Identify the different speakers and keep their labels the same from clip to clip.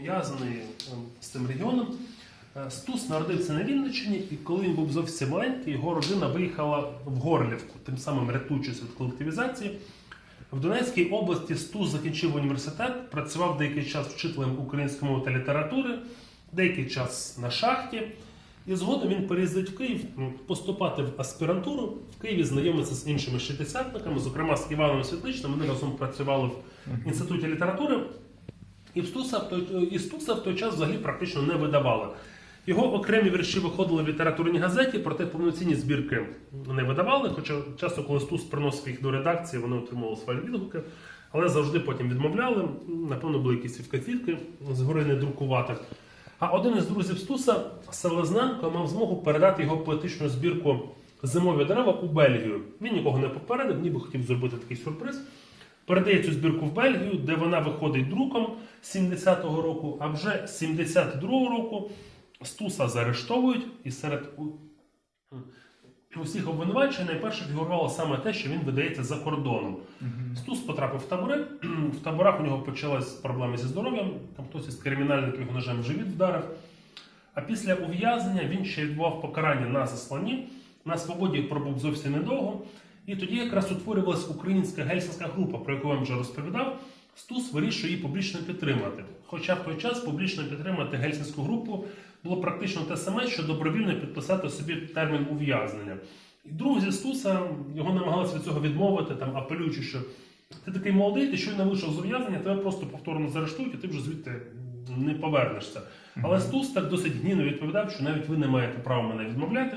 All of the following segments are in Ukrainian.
Speaker 1: пов'язаний ем, з цим регіоном. Е, Стус народився на Вінниччині, і коли він був зовсім маленький, його родина виїхала в Горлівку, тим самим рятуючись від колективізації. В Донецькій області Стус закінчив університет, працював деякий час вчителем української мови та літератури, деякий час на шахті. І згодом він переїздить в Київ поступати в аспірантуру. В Києві знайомиться з іншими шестидесятниками, зокрема з Іваном Світличним. Вони разом працювали в інституті літератури. І Стуса в в той час взагалі практично не видавали. Його окремі вірші виходили в літературній газеті, проте повноцінні збірки не видавали. Хоча часто, коли Стус приносив їх до редакції, вони отримували свої відгуки, але завжди потім відмовляли. Напевно, були якісь вказівки згори не друкувати. А один із друзів Стуса, Селезненко, мав змогу передати його поетичну збірку Зимові дерева у Бельгію. Він нікого не попередив, ніби хотів зробити такий сюрприз. Передає цю збірку в Бельгію, де вона виходить друком 70-го року, а вже 72-го року Стуса заарештовують, і серед усіх обвинувачень найперше фігурувало саме те, що він видається за кордоном. Стус потрапив в табори. В таборах у нього почалась проблеми зі здоров'ям. Там хтось із кримінальників його ножем в живіт вдарив. А після ув'язнення він ще відбував покарання на засланні. На свободі пробув зовсім недовго. І тоді якраз утворювалась українська гельсінська група, про яку я вам вже розповідав. Стус вирішує її публічно підтримати. Хоча в той час публічно підтримати гельсінську групу було практично те саме, що добровільно підписати собі термін ув'язнення. І друзі Стуса його намагалися від цього відмовити, там апелюючи, що ти такий молодий, ти щойно вийшов з ув'язнення, тебе просто повторно заарештують, і ти вже звідти не повернешся. Але Стус так досить гнівно відповідав, що навіть ви не маєте права мене відмовляти.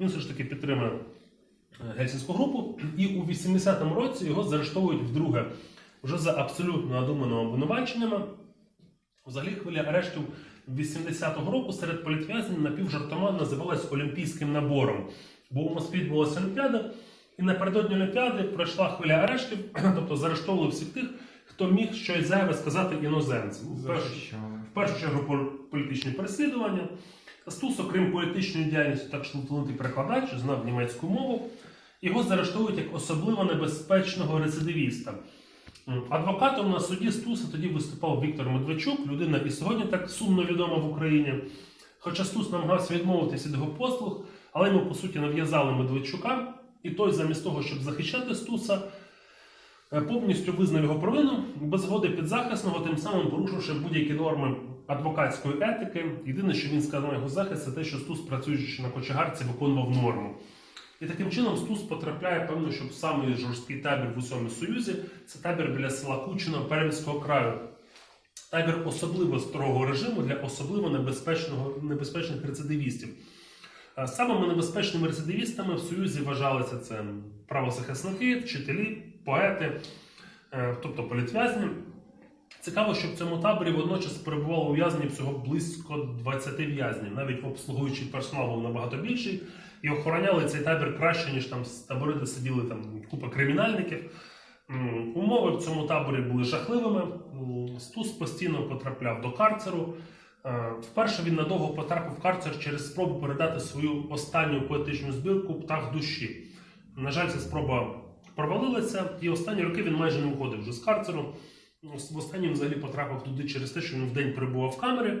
Speaker 1: Він все ж таки підтримує е, гельсінську групу, і у 80-му році його заарештовують вдруге вже за абсолютно надуманими обвинуваченнями. Взагалі хвиля арештів 80-го року серед політв'язнів напівжартома називалась олімпійським набором. Бо у Москві відбулася Олімпіада, і напередодні Олімпіади пройшла хвиля арештів, тобто заарештовували всіх тих, хто міг щось зайве сказати іноземцям. В першу, в першу чергу політичні переслідування. Стус, окрім політичної діяльності, також був талантливий перекладач, знав німецьку мову. Його заарештовують як особливо небезпечного рецидивіста. Адвокатом на суді Стуса тоді виступав Віктор Медведчук, людина і сьогодні так сумно відома в Україні. Хоча Стус намагався відмовитися від його послуг, але йому по суті нав'язали Медведчука, і той, замість того, щоб захищати Стуса, е, повністю визнав його провину без згоди підзахисного, тим самим порушивши будь-які норми адвокатської етики. Єдине, що він сказав на його захист, це те, що Стус, працюючи на кочегарці, виконував норму. І таким чином Стус потрапляє, певно, що самий жорсткий табір в усьому Союзі. Це табір біля села Кучино Пермського краю. Табір особливо строгого режиму для особливо небезпечного, небезпечних рецидивістів. Самими небезпечними рецидивістами в Союзі вважалися це правозахисники, вчителі, поети, е, тобто політв'язні. Цікаво, що в цьому таборі водночас перебувало ув'язнені всього близько 20 в'язнів. Навіть обслуговуючий персонал був набагато більший, і охороняли цей табір краще, ніж там табори, де сиділи там купа кримінальників. Умови в цьому таборі були жахливими. Стус постійно потрапляв до карцеру. Е, Вперше він надовго потрапив в карцер через спробу передати свою останню поетичну збірку Птах душі. На жаль, ця спроба провалилася, і останні роки він майже не виходив вже з карцеру. В останній взагалі потрапив туди через те, що він вдень перебував в камері,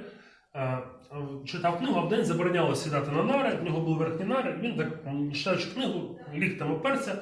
Speaker 1: читав книгу, а день забороняло сідати на нари, в нього були верхні нари. Він так, читаючи книгу, ліктем оперся, е,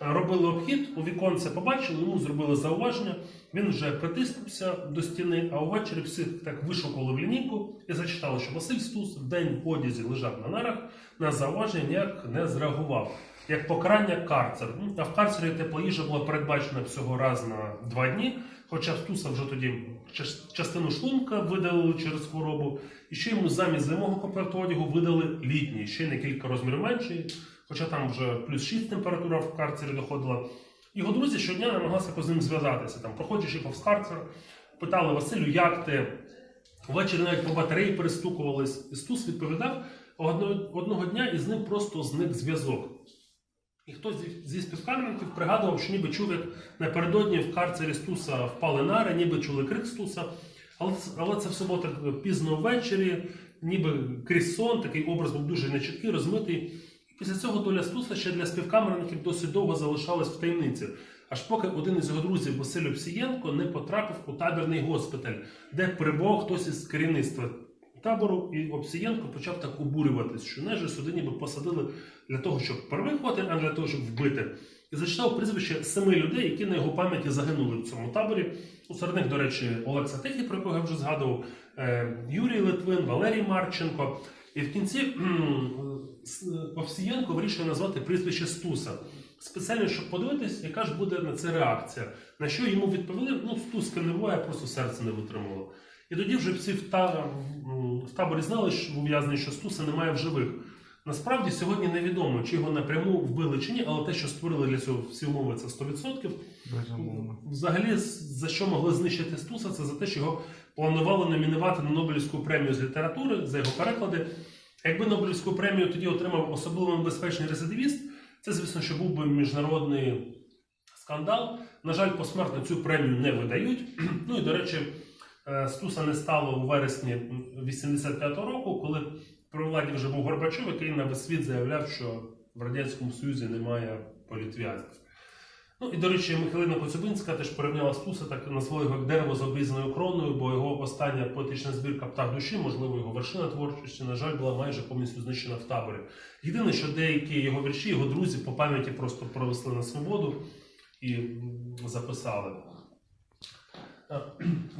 Speaker 1: робили обхід, у віконце побачили, йому зробили зауваження. Він вже притиснувся до стіни, а увечері всіх так вишукували в лінійку і зачитали, що Василь Стус вдень в одязі лежав на нарах, на зауваження ніяк не зреагував. Як покарання карцер. А в карцері тепла їжа була передбачена всього раз на два дні. Хоча в Стуса вже тоді час- частину шлунка видалили через хворобу, і ще йому замість зимового комплекту одягу видали літній, ще на кілька розмірів менший, хоча там вже плюс 6 температура в карцері доходила. Його друзі щодня намагалися якось з ним зв'язатися. Там, проходячи повз карцер, питали Василю, як ти? Ввечері навіть по батареї перестукувались. І Стус відповідав, одного, дня із ним просто зник зв'язок. І хтось зі, співкамерників пригадував, що ніби чув, як напередодні в карцері Стуса впали нари, ніби чули крик Стуса. Але, але це все було пізно ввечері, ніби крізь сон, такий образ був дуже нечіткий, розмитий. Після цього доля Стуса ще для співкамерників досить довго залишалась в таємниці. аж поки один із його друзів Василь Овсієнко не потрапив у табірний госпіталь, де перебував хтось із керівництва табору, і Овсієнко почав так обурюватись, що неже сюди ніби посадили для того, щоб перевиховати, а не для того, щоб вбити. І зачитав прізвище семи людей, які на його пам'яті загинули в цьому таборі. У серед них, до речі, Олекса Тихий, про якого я вже згадував, е, Юрій Литвин, Валерій Марченко. І в кінці с- Овсієнко вирішує назвати прізвище Стуса. Спеціально, щоб подивитись, яка ж буде на це реакція. На що йому відповіли, ну, Стуска не буває, просто серце не витримало. І тоді вже всі в, та, в таборі знали, що в ув'язненні, що Стуса немає в живих. Насправді сьогодні невідомо, чи його напряму вбили чи ні, але те, що створили для цього всі умови, це 100%.
Speaker 2: Безумовно.
Speaker 1: Взагалі, за що могли знищити Стуса, це за те, що його планували номінувати на Нобелівську премію з літератури за його переклади. Якби Нобелівську премію тоді отримав особливо небезпечний рецидивіст, це, звісно, що був би міжнародний скандал. На жаль, посмертно цю премію не видають. Ну і до речі, е, Стуса не стало у вересні 85-го року, коли при владі вже був Горбачов, який на весь світ заявляв, що в Радянському Союзі немає політв'язнів. Ну і до речі, Михайлина Коцюбинська теж порівняла Стуса, так назвала його як дерево з обрізаною кроною, бо його остання поетична збірка птах душі, можливо, його вершина творчості, на жаль, була майже повністю знищена в таборі. Єдине, що деякі його вірші, його друзі по пам'яті просто провесли на свободу і записали. Е,